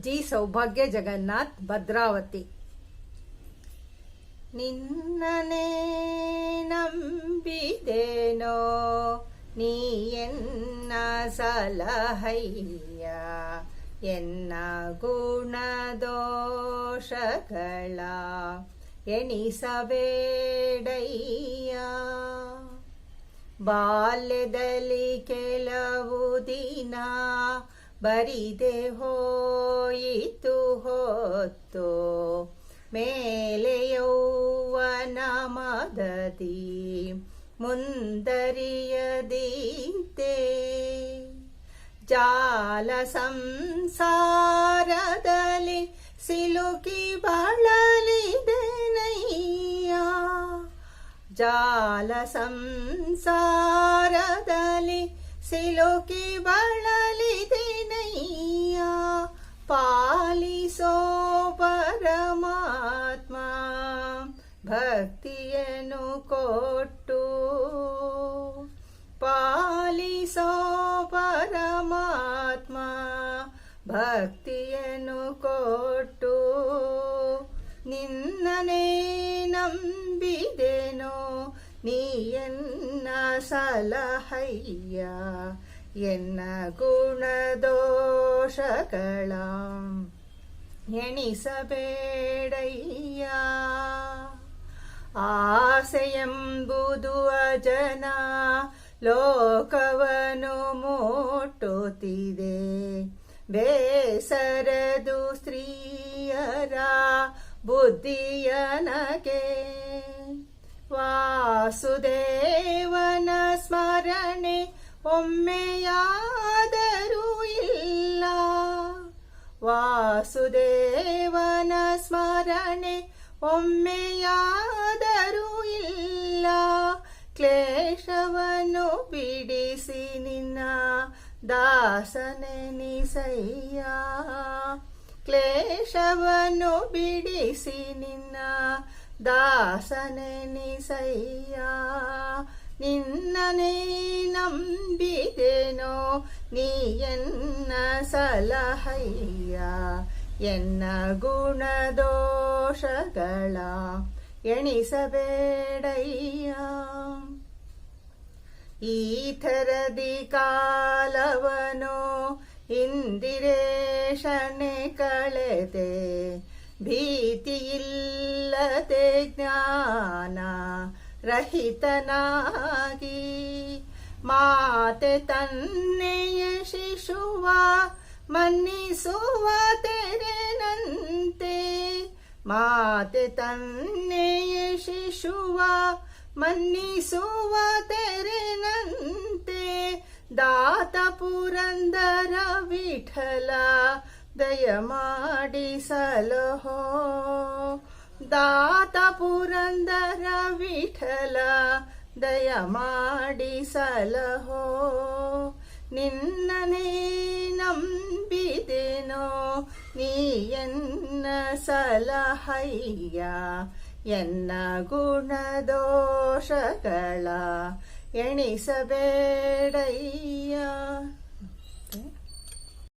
G ಸೌಭಾಗ್ಯ ಜಗನ್ನಾಥ್ ಭದ್ರಾವತಿ. ನಿನ್ನನೇ ನಂಬಿದೇನೋ, ನೀ ಎನ್ನ ಸಲಹಯ್ಯ, ಎನ್ನ ಗುಣದೋಷಗಳ ಎಣಿಸಬೇಡಯ್ಯ. ಬಾಲ್ಯದಲ್ಲಿ ಕೆಲವು ದಿನ ಬರಿದೆ ಹೋಯಿತು ಹೊತ್ತು ಮೇಲೆ ಯೌವನ ಮದದಿ ಮುಂದರಿಯದೀತೆ ಜಾಲ ಸಂಸಾರದಲ್ಲಿ ಸಿಲುಕಿ ಬಳಲಿದೆನಯ್ಯ ಜಾಲ ಸಂಸಾರದಲ್ಲಿ ಸಿಲುಕಿ ಬಳಲಿದೆನಯ್ಯ ಭಕ್ತಿಯನ್ನು ಕೊಟ್ಟು ಪಾಲಿಸೋ ಪರಮಾತ್ಮ ಭಕ್ತಿಯನ್ನು ಕೊಟ್ಟು ನಿನ್ನನೇ ನಂಬಿದೆನೋ ನೀ ಎನ್ನ ಸಲಹಯ್ಯ ಎನ್ನ ಗುಣದೋಷಗಳ ಎಣಿಸಬೇಡಯ್ಯ. ಆಸೆಯೆಂಬುದು ಅಜನ ಲೋಕವನು ಮುಟ್ಟುತ್ತಿದೆ. ಬೇಸರದು ಸ್ತ್ರೀಯರ ಬುದ್ಧಿಯನಗೆ ವಾಸುದೇವನ ಸ್ಮರಣೆ ಒಮ್ಮೆಯಾದರೂ ಇಲ್ಲ. ವಾಸುದೇವನ ಸ್ಮರಣೆ ಒಮ್ಮೆಯಾದರೂ ಇಲ್ಲ. ಕ್ಲೇಶವನ್ನು ಬಿಡಿಸಿ ನಿನ್ನ ದಾಸನೆನಿಸಯ್ಯ ಕ್ಲೇಶವನ್ನು ಬಿಡಿಸಿ ನಿನ್ನ ದಾಸನೆನಿಸಯ್ಯ ನಿನ್ನನೇ ನಂಬಿದೆನೋ ನೀ ಎನ್ನ ಸಲಹಯ್ಯ? ಎನ್ನ ಗುಣದೋಷಗಳ ಎಣಿಸಬೇಡಯ್ಯ. ಈ ಥರದಿ ಕಾಲವನು ಇಂದಿರೇಶನೆ ಕಳೆದೆ. ಭೀತಿಯಿಲ್ಲದೆ ಜ್ಞಾನ ರಹಿತನಾಗಿ ಮಾತೆ ತನ್ನೆಯ ಶಿಶುವ ಮನ್ನಿಸುವ ತೆರೆನಂತೆ ಮಾತೆ ತನ್ನೆಯ ಶಿಶುವ, ಮನ್ನಿಸುವ ತೆರೆನಂತೆ. ದಾತ ಪುರಂದರ ವಿಠಲ ದಯಮಾಡಿ ಸಲಹೋ. ದಾತ ಪುರಂದರ ವಿಠಲ ದಯಮಾಡಿ ಸಲಹೋ. ನಿನ್ನನೇ ನಂಬಿದೆನೋ ನೀ ಎನ್ನ ಸಲಹಯ್ಯ ಎನ್ನ ಗುಣದೋಷಗಳ ಎಣಿಸಬೇಡಯ್ಯ.